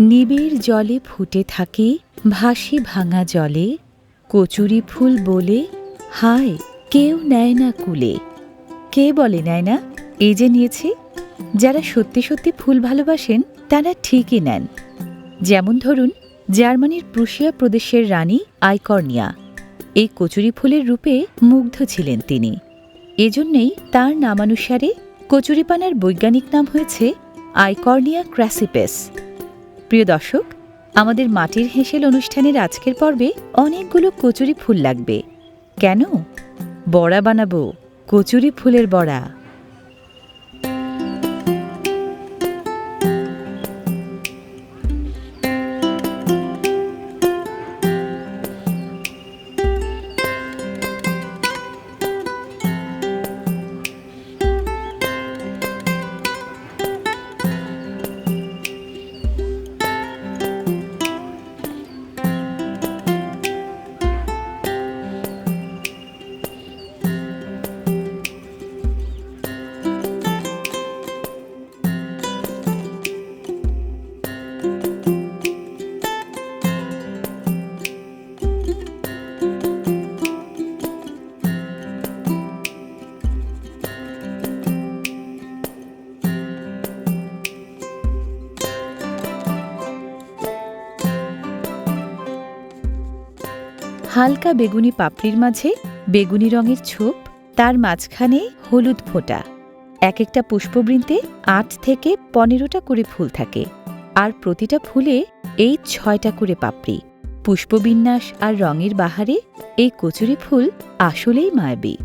নিবিড় জলে ফুটে থাকে, ভাসি ভাঙা জলে, কচুরি ফুল বলে, হায়, কেউ নেয় না কুলে। কে বলে নেয় না? এই যে নিয়েছি। যারা সত্যি সত্যি ফুল ভালোবাসেন, তারা ঠিকই নেন। যেমন ধরুন, জার্মানির প্রুশিয়া প্রদেশের রানী আইকর্নিয়া। এই কচুরি ফুলের রূপে মুগ্ধ ছিলেন তিনি। এজন্যেই তার নামানুসারে কচুরিপানার বৈজ্ঞানিক নাম হয়েছে আইকর্নিয়া ক্র্যাসিপেস প্রিয় দর্শক, আমাদের মাটির হেঁসেল অনুষ্ঠানের আজকের পর্বে অনেকগুলো কচুরি ফুল লাগবে। কেন? বড়া বানাবো, কচুরি ফুলের বড়া। হালকা বেগুনি পাপড়ির মাঝে বেগুনি রঙের ছোপ, তার মাঝখানে হলুদ ফোঁটা। এক একটা পুষ্পবৃন্তে আট থেকে পনেরোটা করে ফুল থাকে। আর প্রতিটা ফুলে এই ছয়টা করে পাপড়ি। পুষ্পবিন্যাস আর রঙের বাহারে এই কচুরি ফুল আসলেই মায়াবী।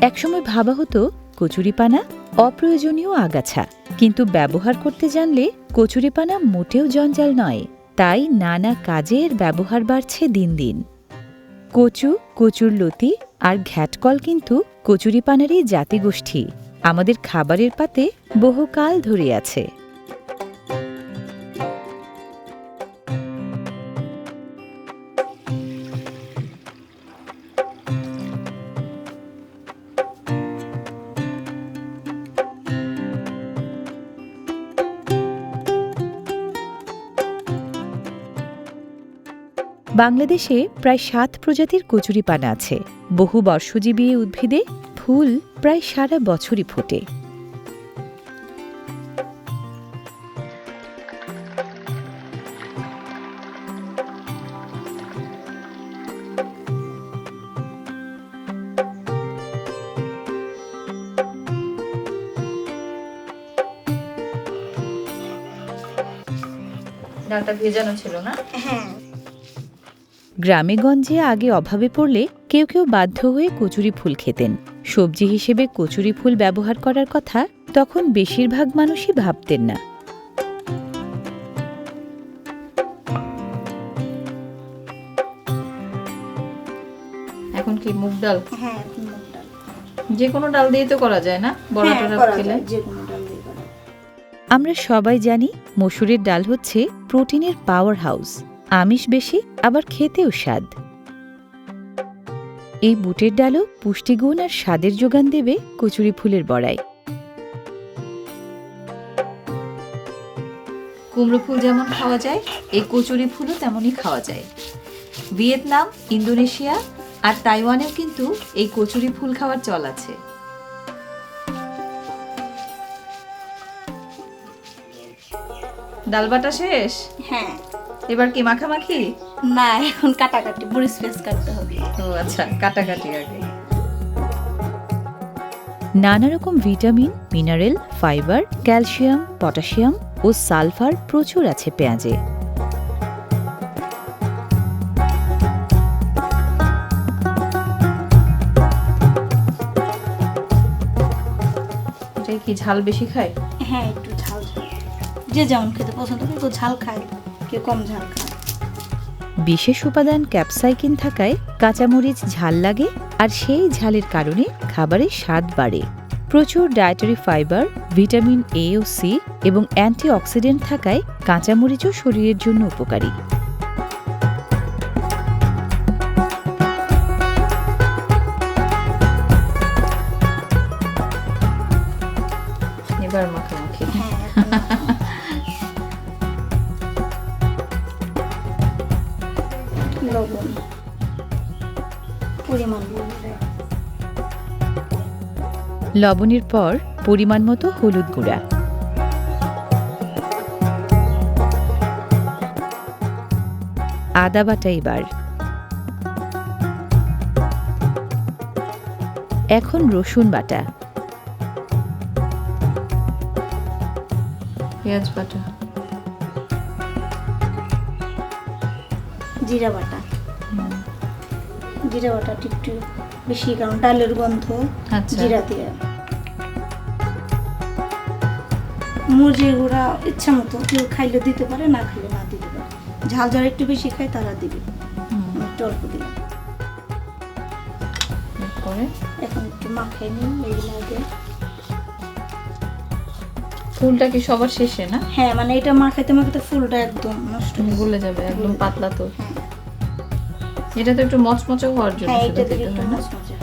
একসময় ভাবা হতো কচুরিপানা অপ্রয়োজনীয় আগাছা। কিন্তু ব্যবহার করতে জানলে কচুরিপানা মোটেও জঞ্জাল নয়। তাই নানা কাজের ব্যবহার বাড়ছে দিন দিন। কচু, কচুর লতি আর ঘ্যাটকল কিন্তু কচুরিপানারই জাতিগোষ্ঠী। আমাদের খাবারের পাতে বহুকাল ধরে আছে। বাংলাদেশে প্রায় সাত প্রজাতির কচুরিপানা আছে। বহু বর্ষজীবী উদ্ভিদে ফুল প্রায় সারা বছরই ফোটে। ডালটা ভেজানো ছিল না? হ্যাঁ। গ্রামে গঞ্জে আগে অভাবে পড়লে কেউ কেউ বাধ্য হয়ে কচুরি ফুল খেতেন। সবজি হিসেবে কচুরি ফুল ব্যবহার করার কথা তখন বেশিরভাগ মানুষই ভাবতেন না। এখন কি মুগ ডাল? হ্যাঁ মুগ ডাল। যে কোনো ডাল দিয়ে তো করা যায় না? বড়া হ্যাঁ, টড়া খেলে? যে কোনো ডাল দিয়ে করা আমরা সবাই জানি মসুরের ডাল হচ্ছে প্রোটিনের পাওয়ার হাউস আমিষ বেশি, আবার খেতেও স্বাদ। এই বুটের ডালও পুষ্টিগুণ আর স্বাদের যোগান দেবে কচুরি ফুলের বড়ায়। কুমড়ো ফুল যেমন খাওয়া যায়, এই কচুরি ফুলও তেমনই খাওয়া যায়। ভিয়েতনাম, ইন্দোনেশিয়া আর তাইওয়ানেও কিন্তু এই কচুরি ফুল খাওয়ার চল আছে। ডাল বাটা শেষ? হ্যাঁ। এবার কি মাখামাখি? না এখন কাটাকাটি মরিচ পেঁয়াজ কাটতে হবে। ও আচ্ছা কাটাকাটি আগে। নানা রকম vitamin mineral fibre calcium potassium ও সালফার প্রচুর আছে পেঁয়াজে। কি ঝাল বেশি খায়? হ্যাঁ একটু ঝাল। যে যেমন খেতে পছন্দ করে কেউ ঝাল খায়। কেউ কম ঝাল খায়? বিশেষ উপাদান ক্যাপসাইকিন থাকায় কাঁচামরিচ ঝাল লাগে আর সেই ঝালের কারণে খাবারের স্বাদ বাড়ে। প্রচুর ডায়েটারি ফাইবার ভিটামিন এ ও সি এবং অ্যান্টিঅক্সিডেন্ট থাকায় কাঁচামরিচও শরীরের জন্য উপকারী। লবণ পরিমাণ লবণের পর পরিমাণ মতো হলুদ গুঁড়া। আদা বাটা এবার। এখন রসুন বাটা। পেঁয়াজ বাটা। জিরা বাটা। জিরা বাটা একটু বেশি কারণ ডালের গন্ধ আচ্ছা। জিরা দিয়ে। মরিচের গুঁড়া ইচ্ছা মতো কেউ খাইলে দিতে পারে না খাইলে না দিতে পারে। ঝাল যারা একটু বেশি খায় তারা দিবে। একটু অল্প দিলাম এখন একটু মাখাই নিই এগুলো আগে ফুলটা কি সবার শেষে না? হ্যাঁ মানে এটা মাখাইতে মাখাইতে ফুলটা একদম নষ্ট হয়ে গলে যাবে একদম পাতলা তো। এটা তো একটু মচমচে হওয়ার জন্য হ্যাঁ এটা দিতে একটু না? মচমচে।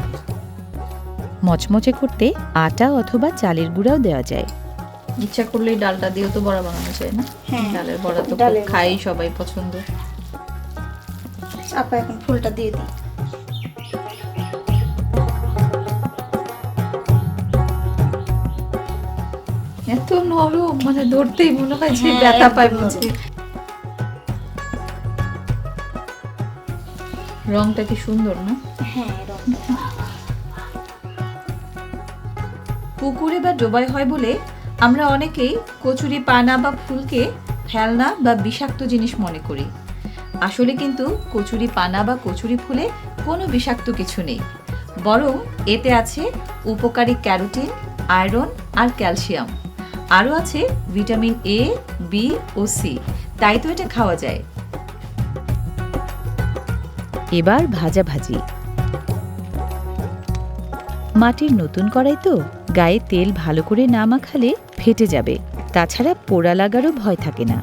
মচমচে করতে আটা অথবা চালের গুঁড়াও দেওয়া যায়। ইচ্ছা করলেই ডালটা দিয়েও তো বড়া বানানো যায় না? হ্যাঁ, ডালের বড়া তো। খাই সবাই পছন্দ। আপা এখন ফুলটা দিয়ে দিই। এত নরম মানে ধরতেই মনে হয় যে হ্যাঁ, ব্যথা পায় বুঝি রংটা কি সুন্দর না? হ্যাঁ পুকুরে বা ডোবায় হয় বলে আমরা অনেকেই কচুরি পানা বা ফুলকে ফেলনা বা বিষাক্ত জিনিস মনে করি। আসলে কিন্তু কচুরি পানা বা কচুরি ফুলে কোনো বিষাক্ত কিছু নেই। বরং এতে আছে উপকারী ক্যারোটিন আয়রন আর ক্যালসিয়াম। আরও আছে ভিটামিন এ বি ও সি তাই তো এটা খাওয়া যায়। এবার ভাজা ভাজি। মাটির নতুন কড়াই তো, গায়ে তেল ভালো করে না মাখালে ফেটে যাবে। তাছাড়া পোড়া লাগারও ভয় থাকে না।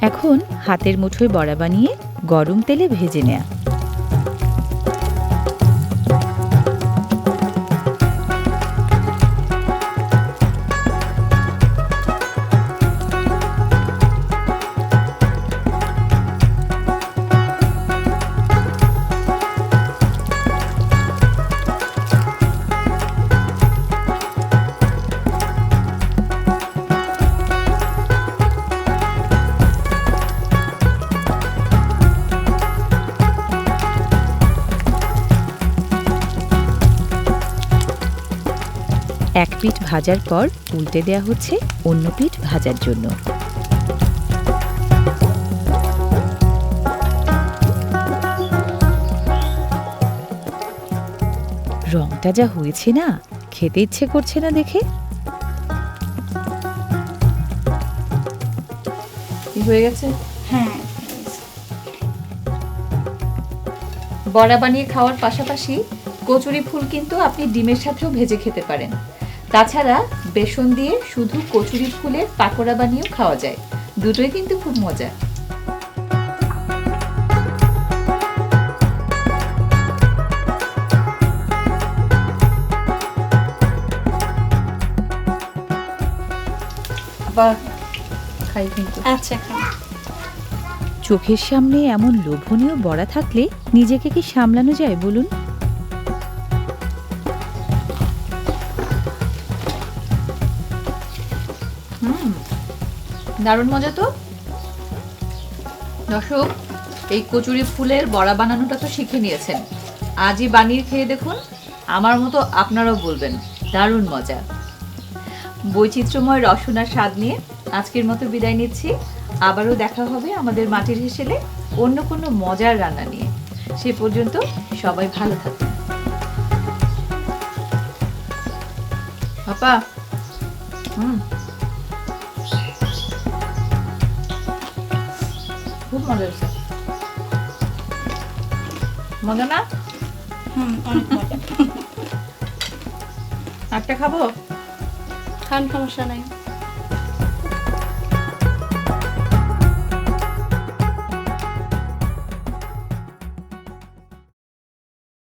এখন হাতের মুঠোয় বড়া বানিয়ে গরম তেলে ভেজে নেয়া। পিঠ ভাজার পর উল্টে দেয়া হচ্ছে অন্য পিঠ ভাজার জন্য। রংটা যা হয়েছে না খেতে ইচ্ছে করছে না দেখে। কি হয়ে গেছে? হ্যাঁ বড়া বানিয়ে খাওয়ার পাশাপাশি কচুরি ফুল কিন্তু আপনি ডিমের সাথেও ভেজে খেতে পারেন। তাছাড়া বেসন দিয়ে শুধু কচুরি ফুলের পাকোড়া বানিয়েও খাওয়া যায়। দুটোই কিন্তু খুব মজা। আবার খাই কিন্তু। আচ্ছা চোখের সামনে এমন লোভনীয় বড়া থাকলে নিজেকে কি সামলানো যায় বলুন? দারুণ মজা তো? দর্শক, এই কচুরি ফুলের বড়া বানানোটা তো শিখে নিয়েছেন। আজই বানিয়ে খেয়ে দেখুন, আমার মতো আপনারাও বলবেন, দারুণ মজা। বৈচিত্র্যময় রসনার স্বাদ নিয়ে আজকের মতো বিদায় নিচ্ছি। আবারও দেখা হবে আমাদের মাটির হেসেলে অন্য কোনো মজার রান্না নিয়ে। সে পর্যন্ত সবাই ভালো থাকুন। পাপা হুম। খুব মজা হয়েছে। মজা না? হুম অনেক মজা। একটা খাব? খান সমস্যা নাই।